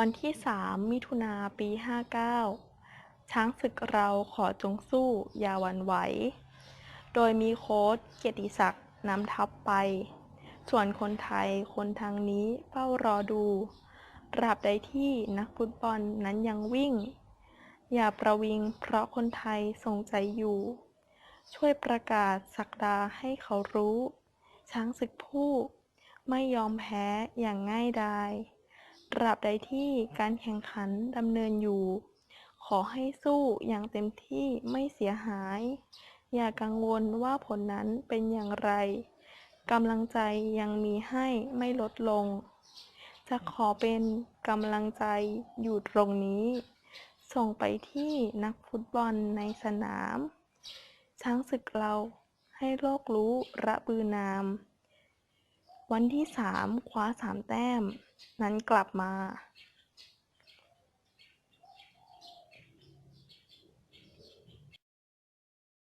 วันที่ 3 มิถุนาปี 59 ช้างศึกเราขอจงสู้อย่าหวั่นไหว โดยมีโค้ชเกียรติศักดิ์นำทัพไป ส่วนคนไทยคนทางนี้เฝ้ารอดูตราบใดที่นักฟุตบอลนั้นยังวิ่ง อย่าประวิงเพราะคนไทยทรงใจอยู่ ช่วยประกาศสักดาให้เขารู้ ช้างศึกผู้ ไม่ยอมแพ้อย่างง่ายดาย ตราบใดที่การแข่งขันดำเนินอยู่ ขอให้สู้อย่างเต็มที่ไม่เสียหาย อย่ากังวลว่าผลนั้นเป็นอย่างไรกำลังใจยังมีให้ไม่ลดลง จะขอเป็นกำลังใจอยู่ตรงนี้ ส่งไปที่นักฟุตบอลในสนาม ช้างศึกเราให้โลกรู้ระบือนาม วันที่สามคว้าสามแต้มนั้นกลับมา